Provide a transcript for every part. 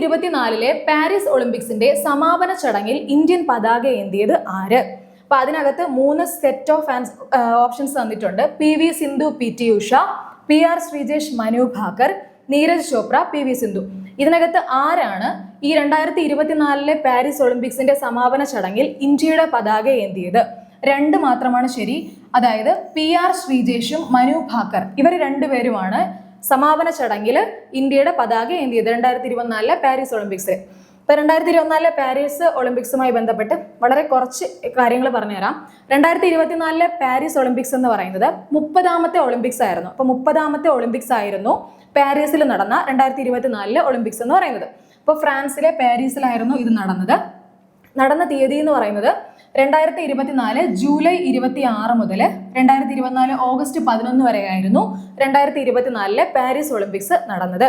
ഇരുപത്തിനാലിലെ പാരീസ് ഒളിമ്പിക്സിന്റെ സമാപന ചടങ്ങിൽ ഇന്ത്യൻ പതാക ഏന്തിയത് ആര്? അപ്പൊ അതിനകത്ത് മൂന്ന് സെറ്റ് ഓഫ് ഓപ്ഷൻസ് തന്നിട്ടുണ്ട്. P V Sindhu P T Usha P R Sreejesh Manu Bhaker Neeraj Chopra P V Sindhu. ഇതിനകത്ത് ആരാണ് ഈ രണ്ടായിരത്തി ഇരുപത്തിനാലിലെ പാരീസ് ഒളിമ്പിക്സിന്റെ സമാപന ചടങ്ങിൽ ഇന്ത്യയുടെ പതാക ഏന്തിയത്? രണ്ട് മാത്രമാണ് ശരി. അതായത് പി ആർ ശ്രീജേഷും മനു ഭാക്കർ. ഇവർ രണ്ടുപേരുമാണ് സമാപന ചടങ്ങിൽ ഇന്ത്യയുടെ പതാക ഏന്തിയത്? രണ്ടായിരത്തി ഇരുപത്തിനാലിലെ പാരീസ് ഒളിമ്പിക്സിൽ ഇപ്പൊ രണ്ടായിരത്തി ഇരുപത്തിനാലിലെ പാരീസ് ഒളിമ്പിക്സുമായി ബന്ധപ്പെട്ട് വളരെ കുറച്ച് കാര്യങ്ങൾ പറഞ്ഞുതരാം. രണ്ടായിരത്തി ഇരുപത്തിനാലിലെ പാരീസ് ഒളിമ്പിക്സ് എന്ന് പറയുന്നത് മുപ്പതാമത്തെ ഒളിമ്പിക്സ് ആയിരുന്നു. അപ്പൊ മുപ്പതാമത്തെ ഒളിമ്പിക്സ് ആയിരുന്നു പാരീസിൽ നടന്ന രണ്ടായിരത്തി ഇരുപത്തിനാലിലെ ഒളിമ്പിക്സ് എന്ന് പറയുന്നത്. അപ്പോൾ ഫ്രാൻസിലെ പാരീസിലായിരുന്നു ഇത് നടന്നത്. നടന്ന തീയതി എന്ന് പറയുന്നത് രണ്ടായിരത്തി ഇരുപത്തിനാല് ജൂലൈ ഇരുപത്തി ആറ് മുതൽ രണ്ടായിരത്തി ഇരുപത്തിനാല് ഓഗസ്റ്റ് പതിനൊന്ന് വരെയായിരുന്നു രണ്ടായിരത്തി ഇരുപത്തിനാലിലെ പാരീസ് ഒളിമ്പിക്സ് നടന്നത്.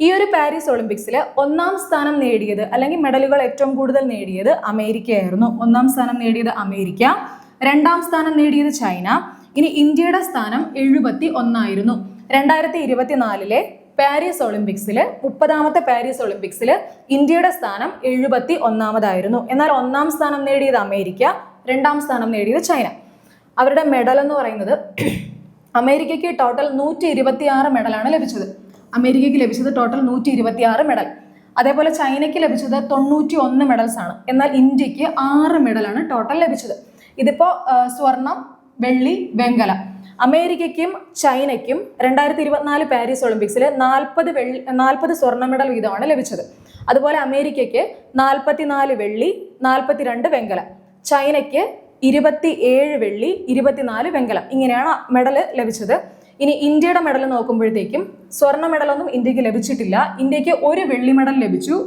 ഈ ഒരു പാരീസ് ഒളിമ്പിക്സിൽ ഒന്നാം സ്ഥാനം നേടിയത് അല്ലെങ്കിൽ മെഡലുകൾ ഏറ്റവും കൂടുതൽ നേടിയത് അമേരിക്കയായിരുന്നു. ഒന്നാം സ്ഥാനം നേടിയത് അമേരിക്ക രണ്ടാം സ്ഥാനം നേടിയത് ചൈന ഇനി ഇന്ത്യയുടെ സ്ഥാനം എഴുപത്തി ഒന്നായിരുന്നു രണ്ടായിരത്തി ഇരുപത്തിനാലിലെ പാരീസ് ഒളിമ്പിക്സിൽ മുപ്പതാമത്തെ പാരീസ് ഒളിമ്പിക്സിൽ ഇന്ത്യയുടെ സ്ഥാനം എഴുപത്തി ഒന്നാമതായിരുന്നു എന്നാൽ ഒന്നാം സ്ഥാനം നേടിയത് അമേരിക്ക രണ്ടാം സ്ഥാനം നേടിയത് ചൈന. അവരുടെ മെഡൽ എന്ന് പറയുന്നത് അമേരിക്കയ്ക്ക് ടോട്ടൽ നൂറ്റി ഇരുപത്തി ആറ് മെഡലാണ് ലഭിച്ചത്. അമേരിക്കയ്ക്ക് ലഭിച്ചത് ടോട്ടൽ നൂറ്റി ഇരുപത്തി ആറ് മെഡൽ. അതേപോലെ ചൈനയ്ക്ക് ലഭിച്ചത് തൊണ്ണൂറ്റി ഒന്ന് മെഡൽസ് ആണ്. എന്നാൽ ഇന്ത്യയ്ക്ക് ആറ് മെഡലാണ് ടോട്ടൽ ലഭിച്ചത്. ഇതിപ്പോൾ സ്വർണം വെള്ളി വെങ്കല. അമേരിക്കയ്ക്കും ചൈനയ്ക്കും രണ്ടായിരത്തി ഇരുപത്തിനാല് പാരീസ് ഒളിമ്പിക്സിൽ നാൽപ്പത് വെള്ളി നാൽപ്പത് സ്വർണ മെഡൽ വീതമാണ് ലഭിച്ചത്. അതുപോലെ അമേരിക്കയ്ക്ക് നാൽപ്പത്തിനാല് വെള്ളി നാൽപ്പത്തിരണ്ട് വെങ്കലം. ചൈനയ്ക്ക് ഇരുപത്തി ഏഴ് വെള്ളി ഇരുപത്തിനാല് വെങ്കലം. ഇങ്ങനെയാണ് മെഡൽ ലഭിച്ചത്. ഇനി ഇന്ത്യയുടെ മെഡൽ നോക്കുമ്പോഴത്തേക്കും സ്വർണ മെഡലൊന്നും ഇന്ത്യയ്ക്ക് ലഭിച്ചിട്ടില്ല. ഇന്ത്യയ്ക്ക് ഒരു വെള്ളി മെഡൽ ലഭിച്ചു.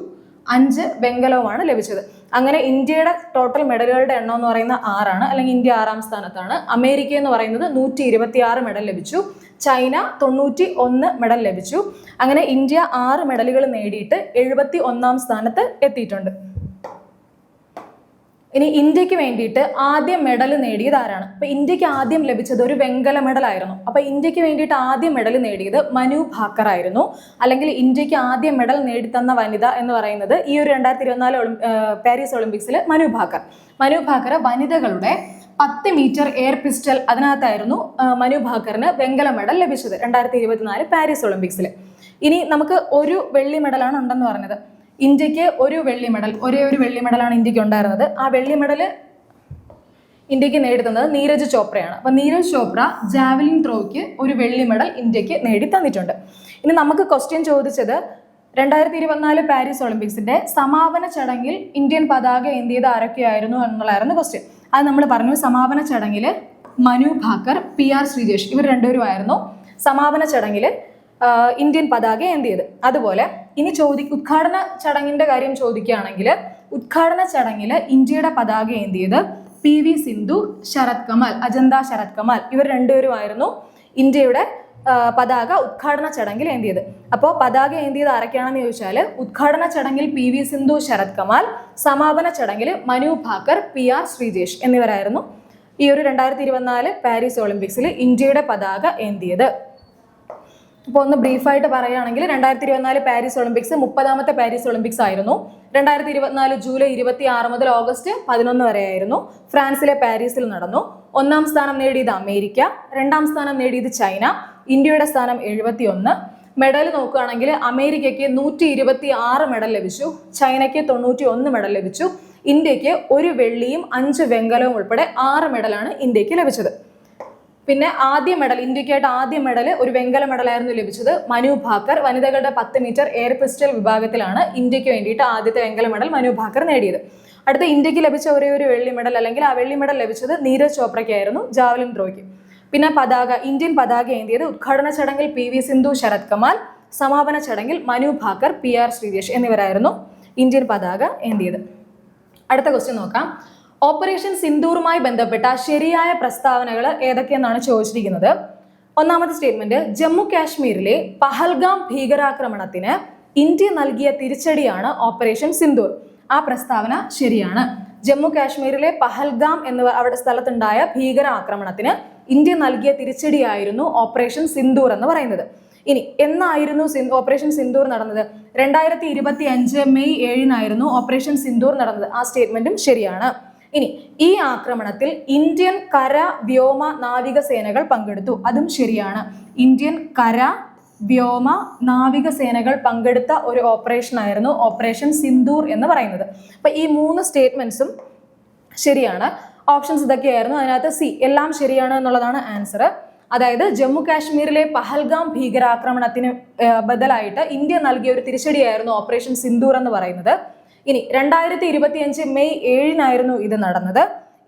അഞ്ച് വെങ്കലവുമാണ് ലഭിച്ചത്. അങ്ങനെ ഇന്ത്യയുടെ ടോട്ടൽ മെഡലുകളുടെ എണ്ണം എന്ന് പറയുന്ന ആറാണ്. അല്ലെങ്കിൽ ഇന്ത്യ ആറാം സ്ഥാനത്താണ്. അമേരിക്ക എന്ന് പറയുന്നത് നൂറ്റി ഇരുപത്തി ആറ് മെഡൽ ലഭിച്ചു. ചൈന തൊണ്ണൂറ്റി ഒന്ന് മെഡൽ ലഭിച്ചു. അങ്ങനെ ഇന്ത്യ ആറ് മെഡലുകൾ നേടിയിട്ട് എഴുപത്തി ഒന്നാം സ്ഥാനത്ത് എത്തിയിട്ടുണ്ട്. ഇനി ഇന്ത്യയ്ക്ക് വേണ്ടിയിട്ട് ആദ്യം മെഡൽ നേടിയത് ആരാണ്? അപ്പൊ ഇന്ത്യയ്ക്ക് ആദ്യം ലഭിച്ചത് ഒരു വെങ്കല മെഡൽ ആയിരുന്നു. അപ്പൊ ഇന്ത്യയ്ക്ക് വേണ്ടിയിട്ട് ആദ്യം മെഡൽ നേടിയത് മനു ഭാക്കർ ആയിരുന്നു. അല്ലെങ്കിൽ ഇന്ത്യയ്ക്ക് ആദ്യം മെഡൽ നേടിത്തന്ന വനിത എന്ന് പറയുന്നത് ഈ ഒരു രണ്ടായിരത്തി ഇരുപത്തിനാല് ഒളിം പാരീസ് ഒളിമ്പിക്സിൽ മനു ഭാക്കർ. മനു ഭാക്കർ വനിതകളുടെ പത്ത് മീറ്റർ എയർ പിസ്റ്റൽ അതിനകത്തായിരുന്നു മനു ഭാക്കറിന് വെങ്കല മെഡൽ ലഭിച്ചത് രണ്ടായിരത്തി ഇരുപത്തിനാല് പാരീസ് ഒളിമ്പിക്സിൽ ഇനി നമുക്ക് ഒരു വെള്ളി മെഡലാണ് ഉണ്ടെന്ന് പറഞ്ഞത്. ഇന്ത്യയ്ക്ക് ഒരു വെള്ളി മെഡൽ ഒരേ ഒരു വെള്ളി മെഡലാണ് ഇന്ത്യയ്ക്ക് ഉണ്ടായിരുന്നത്. ആ വെള്ളി മെഡൽ ഇന്ത്യയ്ക്ക് നേടുന്നത് നീരജ് ചോപ്രയാണ്. അപ്പൊ നീരജ് ചോപ്ര ജാവലിൻ ത്രോയ്ക്ക് ഒരു വെള്ളി മെഡൽ ഇന്ത്യയ്ക്ക് നേടി തന്നിട്ടുണ്ട്. ഇനി നമുക്ക് ക്വസ്റ്റ്യൻ ചോദിച്ചത് രണ്ടായിരത്തി ഇരുപത്തിനാല് പാരീസ് ഒളിമ്പിക്സിന്റെ സമാപന ചടങ്ങിൽ ഇന്ത്യൻ പതാക ഏന്തിയത് ആരൊക്കെയായിരുന്നു എന്നുള്ളതായിരുന്നു ക്വസ്റ്റ്യൻ അത് നമ്മൾ പറഞ്ഞു സമാപന ചടങ്ങിൽ മനു ഭാക്കർ പി ആർ ശ്രീജേഷ് ഇവർ രണ്ടുപേരുമായിരുന്നു സമാപന ചടങ്ങിൽ ഇന്ത്യൻ പതാക ഏന്തിയത്. അതുപോലെ ഇനി ചോദി ഉദ്ഘാടന ചടങ്ങിന്റെ കാര്യം ചോദിക്കുകയാണെങ്കിൽ ഉദ്ഘാടന ചടങ്ങിൽ ഇന്ത്യയുടെ പതാക ഏന്തിയത് പി വി സിന്ധു ശരത് കമൽ അജന്ത ശരത് കമൽ ഇവർ രണ്ടുപേരുമായിരുന്നു ഇന്ത്യയുടെ പതാക ഉദ്ഘാടന ചടങ്ങിൽ ഏന്തിയത്. അപ്പോൾ പതാക ഏന്തിയത് ആരൊക്കെയാണെന്ന് ചോദിച്ചാൽ ഉദ്ഘാടന ചടങ്ങിൽ പി വി സിന്ധു ശരത് കമാൽ സമാപന ചടങ്ങിൽ മനു ഭാക്കർ പി ആർ ശ്രീജേഷ് എന്നിവരായിരുന്നു ഈ ഒരു രണ്ടായിരത്തി ഇരുപത്തിനാല് പാരീസ് ഒളിമ്പിക്സിൽ ഇന്ത്യയുടെ പതാക ഏന്തിയത്. അപ്പോൾ ഒന്ന് ബ്രീഫായിട്ട് പറയുകയാണെങ്കിൽ രണ്ടായിരത്തി ഇരുപത്തിനാല് പാരീസ് ഒളിമ്പിക്സ് മുപ്പതാമത്തെ പാരീസ് ഒളിമ്പിക്സ് ആയിരുന്നു. രണ്ടായിരത്തി ഇരുപത്തിനാല് ജൂലൈ ഇരുപത്തി ആറ് മുതൽ ഓഗസ്റ്റ് പതിനൊന്ന് വരെയായിരുന്നു. ഫ്രാൻസിലെ പാരീസിൽ നടന്നു. ഒന്നാം സ്ഥാനം നേടിയത് അമേരിക്ക രണ്ടാം സ്ഥാനം നേടിയത് ചൈന ഇന്ത്യയുടെ സ്ഥാനം എഴുപത്തി ഒന്ന് മെഡൽ നോക്കുകയാണെങ്കിൽ അമേരിക്കയ്ക്ക് നൂറ്റി ഇരുപത്തി ആറ് മെഡൽ ലഭിച്ചു ചൈനയ്ക്ക് തൊണ്ണൂറ്റി ഒന്ന് മെഡൽ ലഭിച്ചു ഇന്ത്യയ്ക്ക് ഒരു വെള്ളിയും അഞ്ച് വെങ്കലവും ഉൾപ്പെടെ ആറ് മെഡലാണ് ഇന്ത്യയ്ക്ക് ലഭിച്ചത്. പിന്നെ ആദ്യ മെഡൽ ഇന്ത്യക്കായിട്ട് ആദ്യ മെഡൽ ഒരു വെങ്കല മെഡലായിരുന്നു ലഭിച്ചത് മനു ഭാക്കർ. വനിതകളുടെ പത്ത് മീറ്റർ എയർ പിസ്റ്റൽ വിഭാഗത്തിലാണ് ഇന്ത്യയ്ക്ക് വേണ്ടിയിട്ട് ആദ്യത്തെ വെങ്കല മെഡൽ മനു ഭാക്കർ നേടിയത്. അടുത്ത ഇന്ത്യയ്ക്ക് ലഭിച്ച ഒരേ ഒരു വെള്ളി മെഡൽ അല്ലെങ്കിൽ ആ വെള്ളി മെഡൽ ലഭിച്ചത് നീരജ് ചോപ്രയ്ക്കായിരുന്നു ജാവലിൻ ത്രോയ്ക്ക്. പിന്നെ പതാക ഇന്ത്യൻ പതാക ഏന്തിയത് ഉദ്ഘാടന ചടങ്ങിൽ പി വി സിന്ധു ശരത് കമാൽ സമാപന ചടങ്ങിൽ മനു ഭാക്കർ പി ആർ ശ്രീജേഷ് എന്നിവരായിരുന്നു ഇന്ത്യൻ പതാക ഏന്തിയത്. അടുത്ത ക്വസ്റ്റ്യൻ നോക്കാം. ഓപ്പറേഷൻ സിന്ദൂറുമായി ബന്ധപ്പെട്ട ശരിയായ പ്രസ്താവനകൾ ഏതൊക്കെയെന്നാണ് ചോദിച്ചിരിക്കുന്നത്? ഒന്നാമത്തെ സ്റ്റേറ്റ്മെന്റ് ജമ്മു കാശ്മീരിലെ പഹൽഗാം ഭീകരാക്രമണത്തിന് ഇന്ത്യ നൽകിയ തിരിച്ചടിയാണ് ഓപ്പറേഷൻ സിന്ദൂർ. ആ പ്രസ്താവന ശരിയാണ്. ജമ്മു കാശ്മീരിലെ പഹൽഗാം എന്ന അവിടെ സ്ഥലത്തുണ്ടായ ഭീകരാക്രമണത്തിന് ഇന്ത്യ നൽകിയ തിരിച്ചടിയായിരുന്നു ഓപ്പറേഷൻ സിന്ദൂർ എന്ന് പറയുന്നത്. ഇനി എന്നായിരുന്നു ഓപ്പറേഷൻ സിന്ദൂർ നടന്നത്? രണ്ടായിരത്തി ഇരുപത്തി അഞ്ച് മെയ് ഏഴിനായിരുന്നു ഓപ്പറേഷൻ സിന്ദൂർ നടന്നത്. ആ സ്റ്റേറ്റ്മെന്റും ശരിയാണ്. ഇനി ഈ ആക്രമണത്തിൽ ഇന്ത്യൻ കര വ്യോമ നാവിക സേനകൾ പങ്കെടുത്തു. അതും ശരിയാണ്. ഇന്ത്യൻ കര വ്യോമ നാവിക സേനകൾ പങ്കെടുത്ത ഒരു ഓപ്പറേഷൻ ആയിരുന്നു ഓപ്പറേഷൻ സിന്ദൂർ എന്ന് പറയുന്നത്. അപ്പൊ ഈ മൂന്ന് സ്റ്റേറ്റ്മെന്റ്സും ശരിയാണ്. ഓപ്ഷൻസ് ഇതൊക്കെയായിരുന്നു. അതിനകത്ത് സി എല്ലാം ശരിയാണ് എന്നുള്ളതാണ് ആൻസർ അതായത് ജമ്മു കാശ്മീരിലെ പഹൽഗാം ഭീകരാക്രമണത്തിന് ബദലായിട്ട് ഇന്ത്യ നൽകിയ ഒരു തിരിച്ചടിയായിരുന്നു ഓപ്പറേഷൻ സിന്ദൂർ എന്ന് പറയുന്നത്. ഇനി രണ്ടായിരത്തി ഇരുപത്തിയഞ്ച് മെയ് ഏഴിനായിരുന്നു ഇത് നടന്നത്.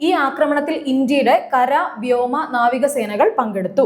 ഈ ആക്രമണത്തിൽ ഇന്ത്യയുടെ കര വ്യോമ നാവിക സേനകൾ പങ്കെടുത്തു.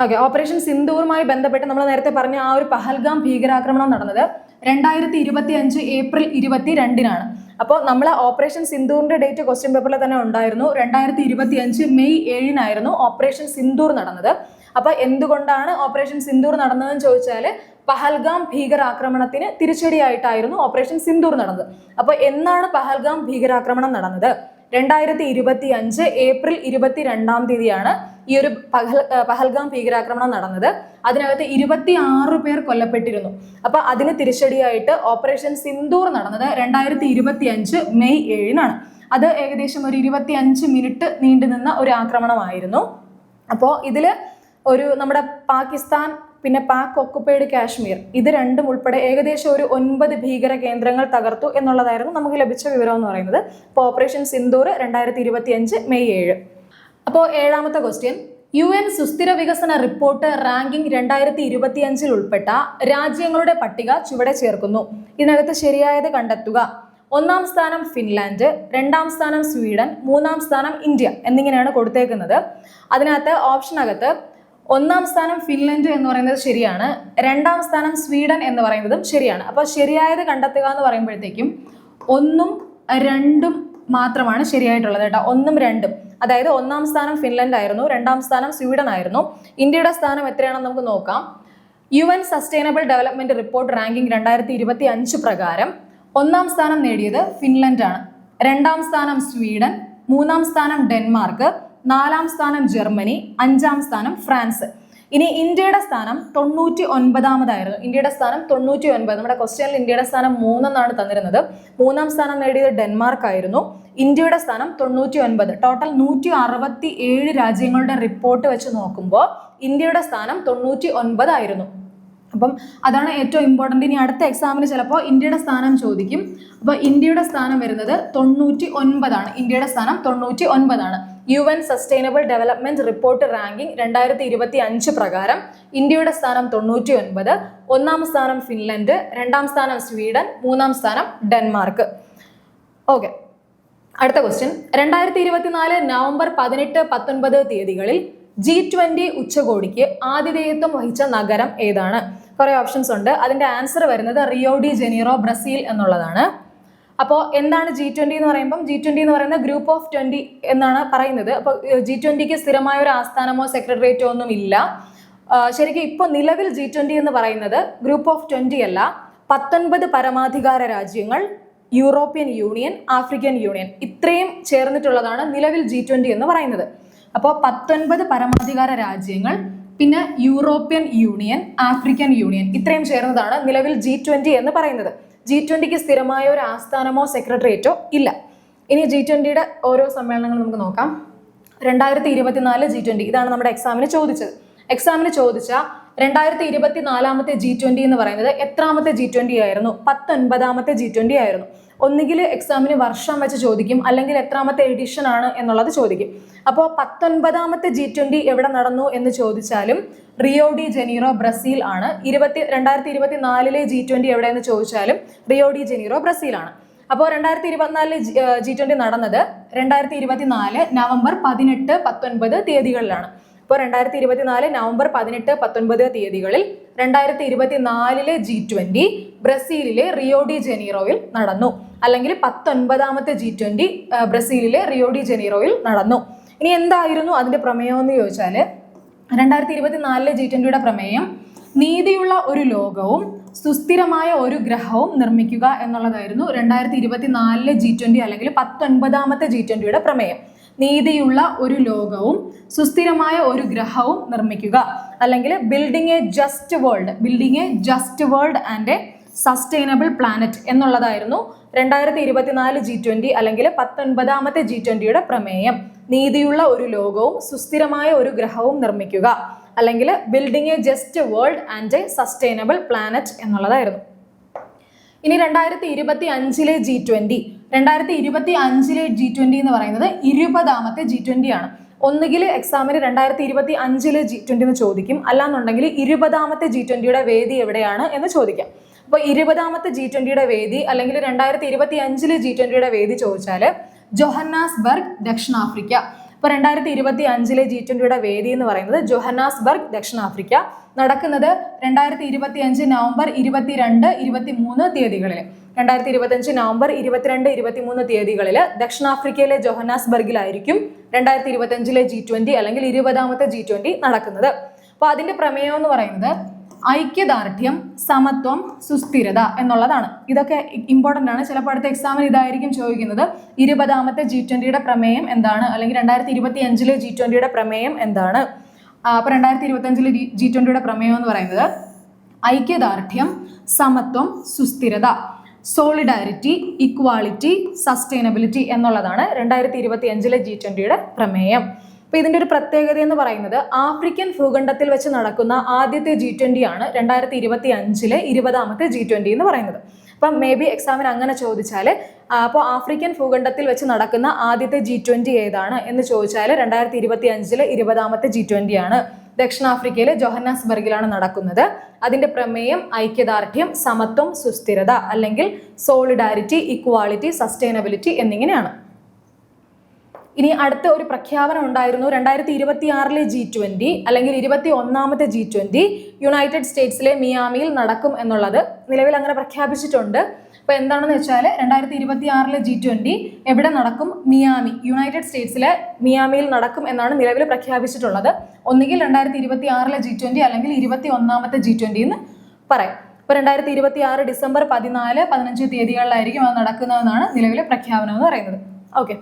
ഓക്കെ ഓപ്പറേഷൻ സിന്ദൂറുമായി ബന്ധപ്പെട്ട് നമ്മൾ നേരത്തെ പറഞ്ഞ ആ ഒരു പഹൽഗാം ഭീകരാക്രമണം നടന്നത് രണ്ടായിരത്തി ഇരുപത്തി അഞ്ച് ഏപ്രിൽ ഇരുപത്തി രണ്ടിനാണ് അപ്പോൾ നമ്മൾ ഓപ്പറേഷൻ സിന്ദൂറിന്റെ ഡേറ്റ് ക്വസ്റ്റ്യൻ പേപ്പറിൽ തന്നെ ഉണ്ടായിരുന്നു. രണ്ടായിരത്തി ഇരുപത്തി അഞ്ച് മെയ് ഏഴിനായിരുന്നു ഓപ്പറേഷൻ സിന്ദൂർ നടന്നത്. അപ്പോൾ എന്തുകൊണ്ടാണ് ഓപ്പറേഷൻ സിന്ദൂർ നടന്നതെന്ന് ചോദിച്ചാൽ പഹൽഗാം ഭീകരാക്രമണത്തിന് തിരിച്ചടിയായിട്ടായിരുന്നു ഓപ്പറേഷൻ സിന്ദൂർ നടന്നത്. അപ്പോൾ എന്നാണ് പഹൽഗാം ഭീകരാക്രമണം നടന്നത്? രണ്ടായിരത്തി ഇരുപത്തി അഞ്ച് ഏപ്രിൽ ഇരുപത്തി രണ്ടാം തീയതിയാണ് ഈ ഒരു പഹൽ പഹൽഗാം ഭീകരാക്രമണം നടന്നത്. അതിനകത്ത് ഇരുപത്തി ആറ് പേർ കൊല്ലപ്പെട്ടിരുന്നു. അപ്പോൾ അതിന് തിരിച്ചടിയായിട്ട് ഓപ്പറേഷൻ സിന്ദൂർ നടന്നത് രണ്ടായിരത്തി ഇരുപത്തി അഞ്ച് മെയ് ഏഴിനാണ്. അത് ഏകദേശം ഒരു ഇരുപത്തി അഞ്ച് മിനിറ്റ് നീണ്ടുനിന്ന ഒരു ആക്രമണമായിരുന്നു. അപ്പോൾ ഇതിൽ ഒരു നമ്മുടെ പാകിസ്ഥാൻ പിന്നെ പാക് ഒക്കുപ്പൈഡ് കാശ്മീർ. ഇത് രണ്ടും ഉൾപ്പെടെ ഏകദേശം ഒരു ഒൻപത് ഭീകര കേന്ദ്രങ്ങൾ തകർത്തു എന്നുള്ളതായിരുന്നു നമുക്ക് ലഭിച്ച വിവരം എന്ന് പറയുന്നത്. അപ്പോൾ ഓപ്പറേഷൻ സിന്ദൂർ രണ്ടായിരത്തി ഇരുപത്തി അഞ്ച് മെയ് ഏഴ്. അപ്പോൾ ഏഴാമത്തെ ക്വസ്റ്റ്യൻ യു എൻ സുസ്ഥിര വികസന റിപ്പോർട്ട് റാങ്കിംഗ് രണ്ടായിരത്തി ഇരുപത്തി അഞ്ചിൽ ഉൾപ്പെട്ട രാജ്യങ്ങളുടെ പട്ടിക ചുവടെ ചേർക്കുന്നു. ഇതിനകത്ത് ശരിയായത് കണ്ടെത്തുക. ഒന്നാം സ്ഥാനം ഫിൻലാൻഡ് രണ്ടാം സ്ഥാനം സ്വീഡൻ മൂന്നാം സ്ഥാനം ഇന്ത്യ എന്നിങ്ങനെയാണ് കൊടുത്തേക്കുന്നത്. അതിനകത്ത് ഓപ്ഷനകത്ത് ഒന്നാം സ്ഥാനം ഫിൻലൻഡ് എന്ന് പറയുന്നത് ശരിയാണ്. രണ്ടാം സ്ഥാനം സ്വീഡൻ എന്ന് പറയുന്നതും ശരിയാണ്. അപ്പോൾ ശരിയായത് കണ്ടെത്തുക എന്ന് പറയുമ്പോഴത്തേക്കും ഒന്നും രണ്ടും മാത്രമാണ് ശരിയായിട്ടുള്ളത് കേട്ടോ. ഒന്നും രണ്ടും. അതായത് ഒന്നാം സ്ഥാനം ഫിൻലൻഡ് ആയിരുന്നു രണ്ടാം സ്ഥാനം സ്വീഡൻ ആയിരുന്നു. ഇന്ത്യയുടെ സ്ഥാനം എത്രയാണെന്ന് നമുക്ക് നോക്കാം. U N sustainable development report ranking രണ്ടായിരത്തി ഇരുപത്തി അഞ്ച് പ്രകാരം ഒന്നാം സ്ഥാനം നേടിയത് ഫിൻലൻഡാണ്. രണ്ടാം സ്ഥാനം സ്വീഡൻ മൂന്നാം സ്ഥാനം ഡെൻമാർക്ക് നാലാം സ്ഥാനം ജർമ്മനി അഞ്ചാം സ്ഥാനം ഫ്രാൻസ്. ഇനി ഇന്ത്യയുടെ സ്ഥാനം തൊണ്ണൂറ്റി ഒൻപതാമതായിരുന്നു ഇന്ത്യയുടെ സ്ഥാനം തൊണ്ണൂറ്റി ഒൻപത് നമ്മുടെ ക്വസ്റ്റ്യനിൽ ഇന്ത്യയുടെ സ്ഥാനം മൂന്നെന്നാണ് തന്നിരുന്നത്. മൂന്നാം സ്ഥാനം നേടിയത് ഡെൻമാർക്ക് ആയിരുന്നു ഇന്ത്യയുടെ സ്ഥാനം തൊണ്ണൂറ്റി ഒൻപത് ടോട്ടൽ നൂറ്റി അറുപത്തി ഏഴ് രാജ്യങ്ങളുടെ റിപ്പോർട്ട് വെച്ച് നോക്കുമ്പോൾ ഇന്ത്യയുടെ സ്ഥാനം തൊണ്ണൂറ്റി ഒൻപതായിരുന്നു അപ്പം അതാണ് ഏറ്റവും ഇമ്പോർട്ടന്റ് ഇനി അടുത്ത എക്സാമിന് ചിലപ്പോൾ ഇന്ത്യയുടെ സ്ഥാനം ചോദിക്കും. അപ്പോൾ ഇന്ത്യയുടെ സ്ഥാനം വരുന്നത് തൊണ്ണൂറ്റി ഒൻപതാണ് ഇന്ത്യയുടെ സ്ഥാനം തൊണ്ണൂറ്റി ഒൻപതാണ് U N sustainable development report ranking രണ്ടായിരത്തി ഇരുപത്തി അഞ്ച് പ്രകാരം ഇന്ത്യയുടെ സ്ഥാനം തൊണ്ണൂറ്റി ഒൻപത് ഒന്നാം സ്ഥാനം ഫിൻലൻഡ് രണ്ടാം സ്ഥാനം സ്വീഡൻ മൂന്നാം സ്ഥാനം ഡെൻമാർക്ക്. ഓക്കെ അടുത്ത ക്വസ്റ്റ്യൻ രണ്ടായിരത്തി ഇരുപത്തിനാല് നവംബർ പതിനെട്ട് പത്തൊൻപത് തീയതികളിൽ ജി ട്വന്റി ഉച്ചകോടിക്ക് ആതിഥേയത്വം വഹിച്ച നഗരം ഏതാണ്? കുറേ ഓപ്ഷൻസ് ഉണ്ട്. അതിന്റെ ആൻസർ വരുന്നത് റിയോ ഡി ജനീറോ ബ്രസീൽ എന്നുള്ളതാണ്. അപ്പോൾ എന്താണ് ജി ട്വന്റി എന്ന് പറയുമ്പം ജി ട്വന്റി എന്ന് പറയുന്ന ഗ്രൂപ്പ് ഓഫ് ട്വന്റി എന്നാണ് പറയുന്നത്. അപ്പോൾ ജി ട്വന്റിക്ക് സ്ഥിരമായ ഒരു ആസ്ഥാനമോ സെക്രട്ടേറിയറ്റോ ഒന്നും ഇല്ല. ശരിക്കും ഇപ്പോൾ നിലവിൽ ജി ട്വന്റി എന്ന് പറയുന്നത് ഗ്രൂപ്പ് ഓഫ് ട്വന്റി അല്ല. പത്തൊൻപത് പരമാധികാര രാജ്യങ്ങൾ യൂറോപ്യൻ യൂണിയൻ ആഫ്രിക്കൻ യൂണിയൻ ഇത്രയും ചേർന്നിട്ടുള്ളതാണ് നിലവിൽ ജി ട്വന്റി എന്ന് പറയുന്നത്. അപ്പോൾ പത്തൊൻപത് പരമാധികാര രാജ്യങ്ങൾ പിന്നെ യൂറോപ്യൻ യൂണിയൻ ആഫ്രിക്കൻ യൂണിയൻ ഇത്രയും ചേർന്നതാണ് നിലവിൽ ജി ട്വന്റി എന്ന് പറയുന്നത്. ജി ട്വന്റിക്ക് സ്ഥിരമായ ഒരു ആസ്ഥാനമോ സെക്രട്ടേറിയറ്റോ ഇല്ല. ഇനി ജി ട്വന്റിയുടെ ഓരോ സമ്മേളനങ്ങൾ നമുക്ക് നോക്കാം. രണ്ടായിരത്തി ഇരുപത്തിനാല് ജി ട്വന്റി ഇതാണ് നമ്മുടെ എക്സാമിന് ചോദിച്ചത്. എക്സാമിന് ചോദിച്ച രണ്ടായിരത്തി ഇരുപത്തി നാലാമത്തെ ജി ട്വന്റി എന്ന് പറയുന്നത് എത്രാമത്തെ ജി ട്വന്റി ആയിരുന്നു? പത്തൊൻപതാമത്തെ ജി ട്വന്റി ആയിരുന്നു. ഒന്നുകിൽ എക്സാമിന് വർഷം വെച്ച് ചോദിക്കും അല്ലെങ്കിൽ എത്രാമത്തെ എഡിഷൻ ആണ് എന്നുള്ളത് ചോദിക്കും. അപ്പോൾ പത്തൊൻപതാമത്തെ ജി ട്വന്റി എവിടെ നടന്നു എന്ന് ചോദിച്ചാലും റിയോ ഡി ജനീറോ ബ്രസീൽ ആണ്. ഇരുപത്തി രണ്ടായിരത്തി ഇരുപത്തി നാലിലെ ജി ട്വന്റി എവിടെയെന്ന് ചോദിച്ചാലും റിയോ ഡി ജനീറോ ആണ് അപ്പോൾ രണ്ടായിരത്തി ഇരുപത്തിനാലിൽ ജി ട്വന്റി നടന്നത് രണ്ടായിരത്തി ഇരുപത്തിനാല് നവംബർ പതിനെട്ട് പത്തൊൻപത് തീയതികളിലാണ്. ഇപ്പോൾ രണ്ടായിരത്തി ഇരുപത്തിനാല് നവംബർ പതിനെട്ട് പത്തൊൻപത് തീയതികളിൽ രണ്ടായിരത്തി ഇരുപത്തിനാലിലെ ജി ട്വന്റി ബ്രസീലിലെ റിയോ ഡി ജനീറോയിൽ നടന്നു. അല്ലെങ്കിൽ പത്തൊൻപതാമത്തെ ജി ട്വന്റി ബ്രസീലിലെ റിയോഡി ജനീറോയിൽ നടന്നു. ഇനി എന്തായിരുന്നു അതിന്റെ പ്രമേയം എന്ന് ചോദിച്ചാൽ രണ്ടായിരത്തി ഇരുപത്തി നാലിലെ ജി ട്വന്റിയുടെ പ്രമേയം നീതിയുള്ള ഒരു ലോകവും സുസ്ഥിരമായ ഒരു ഗ്രഹവും നിർമ്മിക്കുക എന്നുള്ളതായിരുന്നു രണ്ടായിരത്തി ഇരുപത്തി നാലിലെ ജി ട്വന്റി അല്ലെങ്കിൽ പത്തൊൻപതാമത്തെ ജി ട്വന്റിയുടെ പ്രമേയം. നീതിയുള്ള ഒരു ലോകവും സുസ്ഥിരമായ ഒരു ഗ്രഹവും നിർമ്മിക്കുക. അല്ലെങ്കിൽ building a just world building a just world and a sustainable planet എന്നുള്ളതായിരുന്നു രണ്ടായിരത്തി ഇരുപത്തിനാല് ജി ട്വന്റി അല്ലെങ്കിൽ പത്തൊൻപതാമത്തെ ജി ട്വന്റിയുടെ പ്രമേയം. നീതിയുള്ള ഒരു ലോകവും സുസ്ഥിരമായ ഒരു ഗ്രഹവും നിർമ്മിക്കുക. അല്ലെങ്കിൽ building a just world and a sustainable planet എന്നുള്ളതായിരുന്നു. ഇനി രണ്ടായിരത്തി ഇരുപത്തി അഞ്ചിലെ ജി ട്വന്റി രണ്ടായിരത്തി ഇരുപത്തി അഞ്ചിലെ ജി ട്വന്റി എന്ന് പറയുന്നത് ഇരുപതാമത്തെ ജി ട്വന്റി ആണ്. ഒന്നുകിൽ എക്സാമിന് രണ്ടായിരത്തി ഇരുപത്തി അഞ്ചിലെ ജി ട്വന്റി എന്ന് ചോദിക്കും. അല്ലാന്നുണ്ടെങ്കിൽ ഇരുപതാമത്തെ ജി ട്വന്റിയുടെ വേദി എവിടെയാണ് എന്ന് ചോദിക്കാം. അപ്പോൾ ഇരുപതാമത്തെ ജി ട്വന്റിയുടെ വേദി അല്ലെങ്കിൽ രണ്ടായിരത്തി ഇരുപത്തി അഞ്ചിലെ ജി ട്വന്റിയുടെ വേദി ചോദിച്ചാൽ ജൊഹന്നാസ്ബർഗ് ദക്ഷിണാഫ്രിക്ക. ഇപ്പോൾ രണ്ടായിരത്തി ഇരുപത്തി അഞ്ചിലെ ജി ട്വന്റിയുടെ വേദി എന്ന് പറയുന്നത് ജൊഹന്നാസ്ബർഗ് ദക്ഷിണാഫ്രിക്ക. നടക്കുന്നത് രണ്ടായിരത്തി ഇരുപത്തി അഞ്ച് നവംബർ ഇരുപത്തിരണ്ട് ഇരുപത്തി മൂന്ന് തീയതികളിൽ രണ്ടായിരത്തി ഇരുപത്തഞ്ച് നവംബർ ഇരുപത്തിരണ്ട് ഇരുപത്തി മൂന്ന് തീയതികളിൽ ദക്ഷിണാഫ്രിക്കയിലെ ജൊഹന്നാസ്ബർഗിലായിരിക്കും രണ്ടായിരത്തി ഇരുപത്തഞ്ചിലെ ജി ട്വന്റി അല്ലെങ്കിൽ ഇരുപതാമത്തെ ജി ട്വന്റി നടക്കുന്നത്. അപ്പോൾ അതിന്റെ പ്രമേയം എന്ന് പറയുന്നത് ഐക്യദാർഢ്യം സമത്വം സുസ്ഥിരത എന്നുള്ളതാണ്. ഇതൊക്കെ ഇമ്പോർട്ടന്റ് ആണ്. ചിലപ്പോൾ അടുത്ത എക്സാമിന് ഇതായിരിക്കും ചോദിക്കുന്നത് ഇരുപതാമത്തെ ജി ട്വന്റിയുടെ പ്രമേയം എന്താണ്? അല്ലെങ്കിൽ രണ്ടായിരത്തി ഇരുപത്തി അഞ്ചിലെ ജി ട്വന്റിയുടെ പ്രമേയം എന്താണ്? അപ്പോൾ രണ്ടായിരത്തി ഇരുപത്തി അഞ്ചിലെ ജി ട്വന്റിയുടെ പ്രമേയം എന്ന് പറയുന്നത് ഐക്യദാർഢ്യം സമത്വം സുസ്ഥിരത സോളിഡാരിറ്റി ഇക്വാളിറ്റി സസ്റ്റൈനബിലിറ്റി എന്നുള്ളതാണ് രണ്ടായിരത്തി ഇരുപത്തി അഞ്ചിലെ ജി ട്വന്റിയുടെ പ്രമേയം. അപ്പൊ ഇതിന്റെ ഒരു പ്രത്യേകത എന്ന് പറയുന്നത് ആഫ്രിക്കൻ ഭൂഖണ്ഡത്തിൽ വെച്ച് നടക്കുന്ന ആദ്യത്തെ ജി ട്വന്റി ആണ് രണ്ടായിരത്തി ഇരുപത്തി അഞ്ചിലെ ഇരുപതാമത്തെ ജി ട്വന്റി എന്ന് പറയുന്നത്. അപ്പം മേ ബി എക്സാമിന് അങ്ങനെ ചോദിച്ചാൽ അപ്പോൾ ആഫ്രിക്കൻ ഭൂഖണ്ഡത്തിൽ വെച്ച് നടക്കുന്ന ആദ്യത്തെ ജി ട്വന്റി ഏതാണ് എന്ന് ചോദിച്ചാൽ രണ്ടായിരത്തി ഇരുപത്തി അഞ്ചിലെ ഇരുപതാമത്തെ ജി ട്വന്റി ആണ്. ദക്ഷിണാഫ്രിക്കയിലെ ജോഹന്നാസ്ബർഗിലാണ് നടക്കുന്നത്. അതിന്റെ പ്രമേയം ഐക്യദാർഢ്യം സമത്വം സുസ്ഥിരത അല്ലെങ്കിൽ സോളിഡാരിറ്റി ഇക്വാളിറ്റി സസ്റ്റൈനബിലിറ്റി എന്നിങ്ങനെയാണ്. ഇനി അടുത്ത ഒരു പ്രഖ്യാപനം ഉണ്ടായിരുന്നു രണ്ടായിരത്തി ഇരുപത്തി ആറിലെ ജി ട്വന്റി അല്ലെങ്കിൽ ഇരുപത്തി ഒന്നാമത്തെ ജി ട്വന്റി യുണൈറ്റഡ് സ്റ്റേറ്റ്സിലെ മിയാമിയിൽ നടക്കും എന്നുള്ളത് നിലവിൽ അങ്ങനെ പ്രഖ്യാപിച്ചിട്ടുണ്ട്. അപ്പോൾ എന്താണെന്ന് വെച്ചാൽ രണ്ടായിരത്തി ഇരുപത്തി ആറിലെ ജി എവിടെ നടക്കും? മിയാമി യുണൈറ്റഡ് സ്റ്റേറ്റ്സിലെ മിയാമിയിൽ നടക്കും എന്നാണ് നിലവിൽ പ്രഖ്യാപിച്ചിട്ടുള്ളത്. ഒന്നുകിൽ രണ്ടായിരത്തി ഇരുപത്തി ആറിലെ ജി അല്ലെങ്കിൽ ഇരുപത്തി ഒന്നാമത്തെ ജി ട്വന്റി എന്ന് പറയാം. ഇപ്പോൾ രണ്ടായിരത്തി ഇരുപത്തി ആറ് ഡിസംബർ പതിനാല് പതിനഞ്ച് തീയതികളിലായിരിക്കും അത് നടക്കുന്നതെന്നാണ് നിലവിലെ പ്രഖ്യാപനം എന്ന് പറയുന്നത്. ഓക്കെ.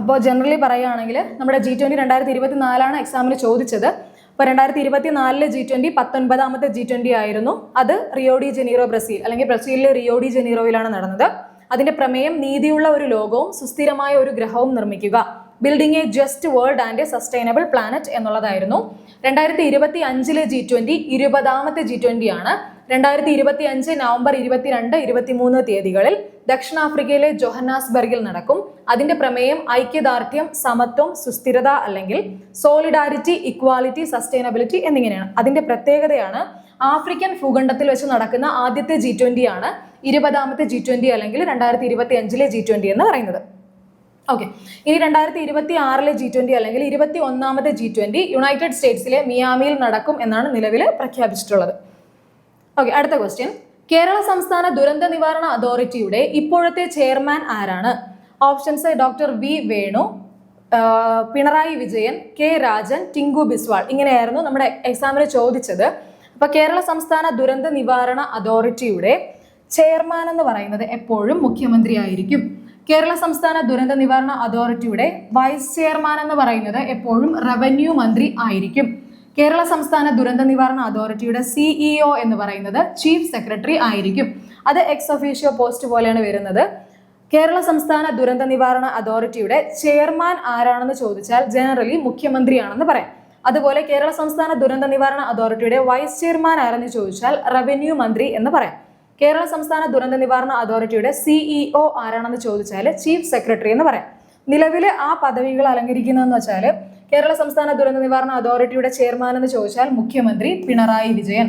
അപ്പോൾ ജനറലി പറയുകയാണെങ്കിൽ നമ്മുടെ ജി ട്വന്റി രണ്ടായിരത്തി ഇരുപത്തി നാലാണ് എക്സാമിന് ചോദിച്ചത്. അപ്പോൾ രണ്ടായിരത്തി ഇരുപത്തി നാലിലെ ജി ട്വന്റി പത്തൊൻപതാമത്തെ ജി ട്വന്റി ആയിരുന്നു. അത് റിയോഡി ജനീറോ ബ്രസീൽ അല്ലെങ്കിൽ ബ്രസീലിലെ റിയോഡി ജനീറോയിലാണ് നടന്നത്. അതിന്റെ പ്രമേയം നീതിയുള്ള ഒരു ലോകവും സുസ്ഥിരമായ ഒരു ഗ്രഹവും നിർമ്മിക്കുക. Building a just world and a sustainable planet എന്നുള്ളതായിരുന്നു. രണ്ടായിരത്തി ഇരുപത്തി അഞ്ചിലെ ജി ട്വന്റി ഇരുപതാമത്തെ ജി ട്വന്റി ആണ്. രണ്ടായിരത്തി ഇരുപത്തി അഞ്ച് നവംബർ ഇരുപത്തിരണ്ട് ഇരുപത്തിമൂന്ന് തീയതികളിൽ ദക്ഷിണാഫ്രിക്കയിലെ ജോഹന്നാസ്ബർഗിൽ നടക്കും. അതിന്റെ പ്രമേയം ഐക്യദാർഢ്യം സമത്വം സുസ്ഥിരത അല്ലെങ്കിൽ സോളിഡാരിറ്റി ഇക്വാലിറ്റി സസ്റ്റൈനബിലിറ്റി എന്നിങ്ങനെയാണ്. അതിന്റെ പ്രത്യേകതയാണ് ആഫ്രിക്കൻ ഭൂഖണ്ഡത്തിൽ വെച്ച് നടക്കുന്ന ആദ്യത്തെ ജി ട്വന്റി ആണ് ഇരുപതാമത്തെ ജി ട്വന്റി അല്ലെങ്കിൽ രണ്ടായിരത്തി ഇരുപത്തി അഞ്ചിലെ ജി ട്വന്റി എന്ന് പറയുന്നത്. ഓക്കെ. ഇനി രണ്ടായിരത്തി ഇരുപത്തി ആറിലെ ജി ട്വന്റി അല്ലെങ്കിൽ ഇരുപത്തി ഒന്നാമത്തെ ജി ട്വന്റി യുണൈറ്റഡ് സ്റ്റേറ്റ്സിലെ മിയാമിയിൽ നടക്കും എന്നാണ് നിലവിൽ പ്രഖ്യാപിച്ചിട്ടുള്ളത്. ഓക്കെ അടുത്ത ക്വസ്റ്റ്യൻ കേരള സംസ്ഥാന ദുരന്ത നിവാരണ അതോറിറ്റിയുടെ ഇപ്പോഴത്തെ ചെയർമാൻ ആരാണ്? Options doctor V Venu. Pinarayi Vijayan K Rajan Tinku Biswal. ഇങ്ങനെയായിരുന്നു നമ്മുടെ എക്സാമിന് ചോദിച്ചത്. അപ്പൊ കേരള സംസ്ഥാന ദുരന്ത നിവാരണ അതോറിറ്റിയുടെ ചെയർമാൻ എന്ന് പറയുന്നത് എപ്പോഴും മുഖ്യമന്ത്രി ആയിരിക്കും. കേരള സംസ്ഥാന ദുരന്ത നിവാരണ അതോറിറ്റിയുടെ വൈസ് ചെയർമാൻ എന്ന് പറയുന്നത് എപ്പോഴും റവന്യൂ മന്ത്രി ആയിരിക്കും. കേരള സംസ്ഥാന ദുരന്ത നിവാരണ അതോറിറ്റിയുടെ സിഇഒ എന്ന് പറയുന്നത് ചീഫ് സെക്രട്ടറി ആയിരിക്കും. അത് എക്സ് ഒഫീഷ്യോ പോസ്റ്റ് പോലെയാണ് വരുന്നത്. കേരള സംസ്ഥാന ദുരന്ത നിവാരണ അതോറിറ്റിയുടെ ചെയർമാൻ ആരാണെന്ന് ചോദിച്ചാൽ ജനറലി മുഖ്യമന്ത്രിയാണെന്ന് പറയാം. അതുപോലെ കേരള സംസ്ഥാന ദുരന്ത നിവാരണ അതോറിറ്റിയുടെ വൈസ് ചെയർമാൻ ആരെന്ന് ചോദിച്ചാൽ റവന്യൂ മന്ത്രി എന്ന് പറയാം. കേരള സംസ്ഥാന ദുരന്ത നിവാരണ അതോറിറ്റിയുടെ സിഇഒ ആരാണെന്ന് ചോദിച്ചാൽ ചീഫ് സെക്രട്ടറി എന്ന് പറയാം. നിലവിൽ ആ പദവികൾ അലങ്കരിക്കുന്നതെന്ന് വെച്ചാൽ കേരള സംസ്ഥാന ദുരന്ത നിവാരണ അതോറിറ്റിയുടെ ചെയർമാൻ എന്ന് ചോദിച്ചാൽ മുഖ്യമന്ത്രി പിണറായി വിജയൻ.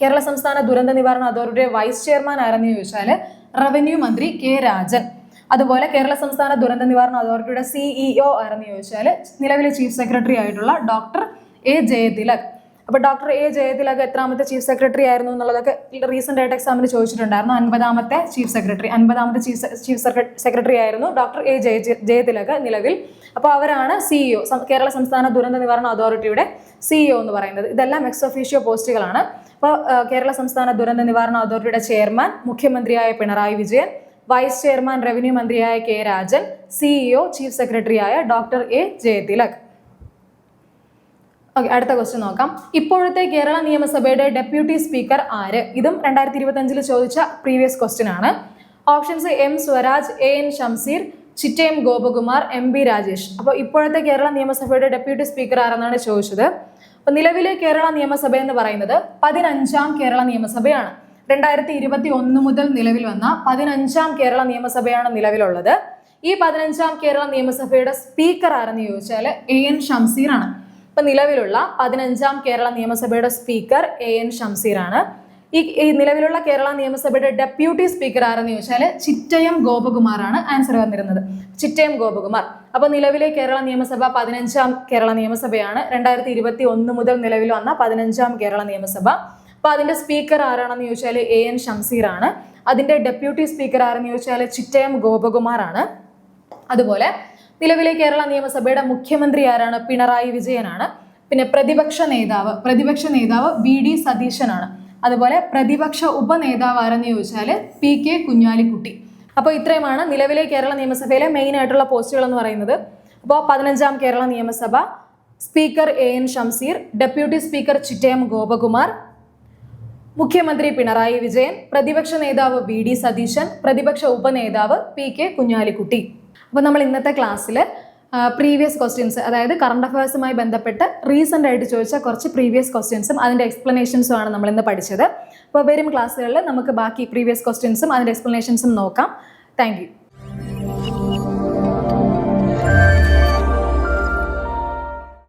കേരള സംസ്ഥാന ദുരന്ത നിവാരണ അതോറിറ്റിയുടെ വൈസ് ചെയർമാൻ ആരെന്ന് ചോദിച്ചാൽ റവന്യൂ മന്ത്രി കെ രാജൻ. അതുപോലെ കേരള സംസ്ഥാന ദുരന്ത നിവാരണ അതോറിറ്റിയുടെ സിഇഒ ആരെന്ന് ചോദിച്ചാൽ നിലവിലെ ചീഫ് സെക്രട്ടറി ആയിട്ടുള്ള ഡോക്ടർ എ ജയതിലക്. അപ്പോൾ ഡോക്ടർ എ ജയതിലക എത്രാമത്തെ ചീഫ് സെക്രട്ടറി ആയിരുന്നു എന്നുള്ളതൊക്കെ റീസെന്റ് ആയിട്ട് എക്സാമിന് ചോദിച്ചിട്ടുണ്ടായിരുന്നു. അൻപതാമത്തെ ചീഫ് സെക്രട്ടറി അൻപതാമത്തെ ചീഫ് ചീഫ് സെക്രട്ടറി ആയിരുന്നു ഡോക്ടർ എ ജയ ജയതിലക് നിലവിൽ. അപ്പോൾ അവരാണ് സിഇഒ കേരള സംസ്ഥാന ദുരന്ത നിവാരണ അതോറിറ്റിയുടെ സിഇഒ എന്ന് പറയുന്നത്. ഇതെല്ലാം എക്സ് ഒഫീഷ്യോ പോസ്റ്റുകളാണ് അപ്പോൾ കേരള സംസ്ഥാന ദുരന്ത നിവാരണ അതോറിറ്റിയുടെ ചെയർമാൻ മുഖ്യമന്ത്രിയായ Pinarayi Vijayan vice chairman revenue മന്ത്രിയായ കെ രാജൻ സിഇഒ ചീഫ് സെക്രട്ടറിയായ ഡോക്ടർ എ ജയതിലക്. ഓക്കെ അടുത്ത ക്വസ്റ്റ്യൻ നോക്കാം. ഇപ്പോഴത്തെ കേരള നിയമസഭയുടെ ഡെപ്യൂട്ടി സ്പീക്കർ ആര്? ഇതും രണ്ടായിരത്തി ഇരുപത്തഞ്ചിൽ ചോദിച്ച പ്രീവിയസ് ക്വസ്റ്റ്യൻ ആണ്. Options M Swaraj A N Shamseer Chittayam Gopakumar M B Rajesh. അപ്പോൾ ഇപ്പോഴത്തെ കേരള നിയമസഭയുടെ ഡെപ്യൂട്ടി സ്പീക്കർ ആരെന്നാണ് ചോദിച്ചത്? അപ്പോൾ നിലവിലെ കേരള നിയമസഭ എന്ന് പറയുന്നത് പതിനഞ്ചാം കേരള നിയമസഭയാണ്. രണ്ടായിരത്തി ഇരുപത്തി ഒന്ന് മുതൽ നിലവിൽ വന്ന പതിനഞ്ചാം കേരള നിയമസഭയാണ് നിലവിലുള്ളത്. ഈ പതിനഞ്ചാം കേരള നിയമസഭയുടെ സ്പീക്കർ ആരെന്ന് ചോദിച്ചാൽ എ എൻ ഷംസീർ ആണ് ഇപ്പൊ നിലവിലുള്ള പതിനഞ്ചാം കേരള നിയമസഭയുടെ സ്പീക്കർ എ എൻ ഷംസീറാണ് ഈ നിലവിലുള്ള കേരള നിയമസഭയുടെ ഡെപ്യൂട്ടി സ്പീക്കർ ആരെന്ന് ചോദിച്ചാൽ ചിറ്റയം ഗോപകുമാറാണ് ആൻസർ വന്നിരുന്നത്. ചിറ്റയം ഗോപകുമാർ. അപ്പോൾ നിലവിലെ കേരള നിയമസഭ പതിനഞ്ചാം കേരള നിയമസഭയാണ്. രണ്ടായിരത്തി ഇരുപത്തി ഒന്ന് മുതൽ നിലവിൽ വന്ന പതിനഞ്ചാം കേരള നിയമസഭ. അപ്പോൾ അതിന്റെ സ്പീക്കർ ആരാണെന്ന് ചോദിച്ചാൽ എ എൻ ഷംസീറാണ് അതിന്റെ ഡെപ്യൂട്ടി സ്പീക്കർ ആരെന്ന് ചോദിച്ചാൽ ചിറ്റയം ഗോപകുമാറാണ്. അതുപോലെ നിലവിലെ കേരള നിയമസഭയുടെ മുഖ്യമന്ത്രി ആരാണ്? പിണറായി വിജയനാണ്. പിന്നെ പ്രതിപക്ഷ നേതാവ് പ്രതിപക്ഷ നേതാവ് വി ഡി സതീശനാണ്. അതുപോലെ പ്രതിപക്ഷ ഉപനേതാവ് ആരെന്ന് ചോദിച്ചാൽ പി കെ കുഞ്ഞാലിക്കുട്ടി. അപ്പോൾ ഇത്രയുമാണ് നിലവിലെ കേരള നിയമസഭയിലെ മെയിൻ ആയിട്ടുള്ള പോസ്റ്റുകൾ എന്ന് പറയുന്നത്. അപ്പോൾ പതിനഞ്ചാം കേരള നിയമസഭ speaker A N Shamseer deputy speaker Chittayam Gopakumar മുഖ്യമന്ത്രി പിണറായി വിജയൻ പ്രതിപക്ഷ നേതാവ് വി ഡി സതീശൻ പ്രതിപക്ഷ ഉപനേതാവ് പി കെ കുഞ്ഞാലിക്കുട്ടി. അപ്പോൾ നമ്മൾ ഇന്നത്തെ ക്ലാസ്സിൽ പ്രീവിയസ് ക്വസ്റ്റ്യൻസ് അതായത് കറണ്ട് അഫയേഴ്സുമായി ബന്ധപ്പെട്ട് റീസെന്റ് ആയിട്ട് ചോദിച്ച കുറച്ച് പ്രീവിയസ് ക്വസ്റ്റ്യൻസും അതിന്റെ എക്സ്പ്ലനേഷൻസും ആണ് നമ്മൾ ഇന്ന് പഠിച്ചത്. അപ്പോൾ വരും ക്ലാസ്സുകളിൽ നമുക്ക് ബാക്കി പ്രീവിയസ് ക്വസ്റ്റ്യൻസും അതിന്റെ എക്സ്പ്ലനേഷൻസും നോക്കാം. താങ്ക്